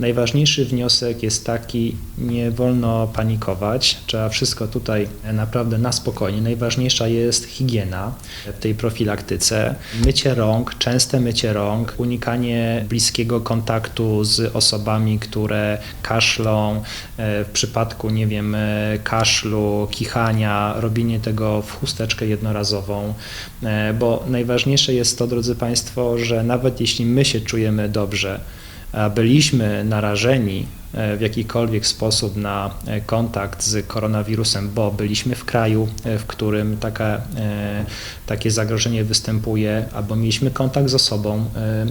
Najważniejszy wniosek jest taki, nie wolno panikować, trzeba wszystko tutaj naprawdę na spokojnie. Najważniejsza jest higiena w tej profilaktyce, mycie rąk, częste mycie rąk, unikanie bliskiego kontaktu z osobami, które kaszlą, e, w przypadku, nie wiem, e, kaszlu, kichania, robienie tego w chusteczkę jednorazową, e, bo najważniejsze jest to, drodzy Państwo, że nawet jeśli my się czujemy dobrze, byliśmy narażeni e, w jakikolwiek sposób na e, kontakt z koronawirusem, bo byliśmy w kraju, e, w którym taka, e, takie zagrożenie występuje, albo mieliśmy kontakt z osobą e,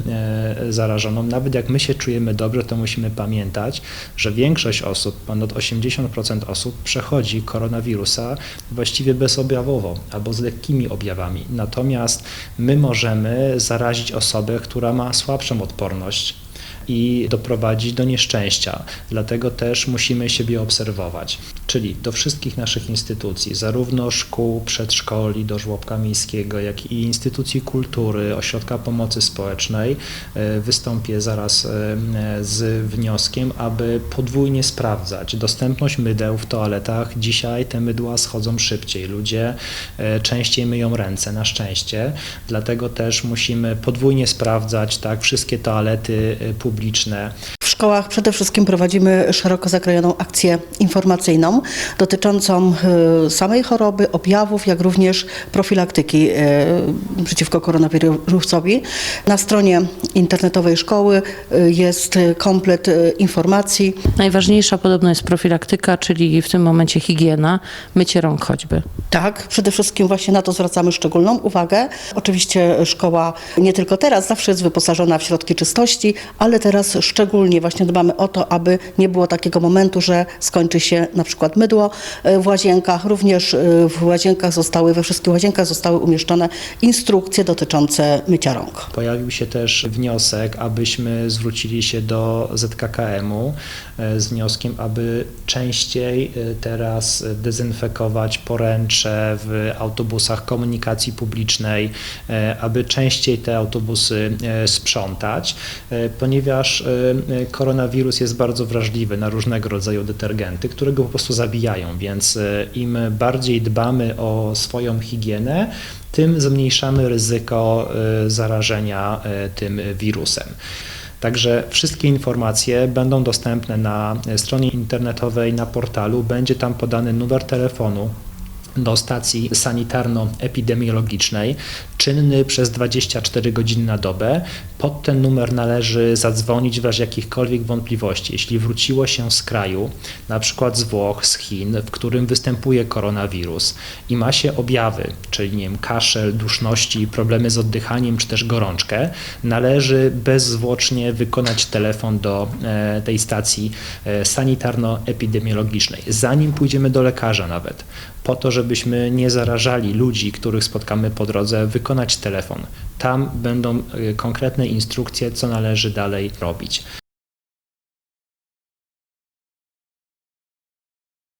e, zarażoną, nawet jak my się czujemy dobrze, to musimy pamiętać, że większość osób, ponad 80% osób przechodzi koronawirusa właściwie bezobjawowo albo z lekkimi objawami. Natomiast my możemy zarazić osobę, która ma słabszą odporność i doprowadzić do nieszczęścia. Dlatego też musimy siebie obserwować. Czyli do wszystkich naszych instytucji, zarówno szkół, przedszkoli, do żłobka miejskiego, jak i instytucji kultury, ośrodka pomocy społecznej, e, wystąpię zaraz e, z wnioskiem, aby podwójnie sprawdzać dostępność mydeł w toaletach. Dzisiaj te mydła schodzą szybciej, ludzie e, częściej myją ręce, na szczęście. Dlatego też musimy podwójnie sprawdzać tak wszystkie toalety e, publiczne. Szkołach przede wszystkim prowadzimy szeroko zakrojoną akcję informacyjną dotyczącą e, samej choroby, objawów, jak również profilaktyki e, przeciwko koronawirusowi. Na stronie internetowej szkoły e, jest komplet informacji. Najważniejsza podobno jest profilaktyka, czyli w tym momencie higiena, mycie rąk choćby. Tak, przede wszystkim właśnie na to zwracamy szczególną uwagę. Oczywiście szkoła nie tylko teraz zawsze jest wyposażona w środki czystości, ale teraz szczególnie właśnie dbamy o to, aby nie było takiego momentu, że skończy się na przykład mydło e, w łazienkach. Również e, w łazienkach zostały, we wszystkich łazienkach zostały umieszczone instrukcje dotyczące mycia rąk. Pojawił się też wniosek, abyśmy zwrócili się do ZKKM-u e, z wnioskiem, aby częściej teraz dezynfekować poręcze w autobusach komunikacji publicznej, aby częściej te autobusy sprzątać, ponieważ koronawirus jest bardzo wrażliwy na różnego rodzaju detergenty, które go po prostu zabijają, więc e, im bardziej dbamy o swoją higienę, tym zmniejszamy ryzyko y, zarażenia y, tym wirusem. Także wszystkie informacje będą dostępne na stronie internetowej, na portalu. Będzie tam podany numer telefonu do stacji sanitarno-epidemiologicznej, czynny przez 24 godziny na dobę. Pod ten numer należy zadzwonić w razie jakichkolwiek wątpliwości. Jeśli wróciło się z kraju, na przykład z Włoch, z Chin, w którym występuje koronawirus i ma się objawy, czyli nie wiem, kaszel, duszności, problemy z oddychaniem czy też gorączkę, należy bezzwłocznie wykonać telefon do e, tej stacji e, sanitarno-epidemiologicznej, zanim pójdziemy do lekarza nawet, po to, żebyśmy nie zarażali ludzi, których spotkamy po drodze, wykonać telefon. Tam będą e, konkretne instrukcje, co należy dalej robić.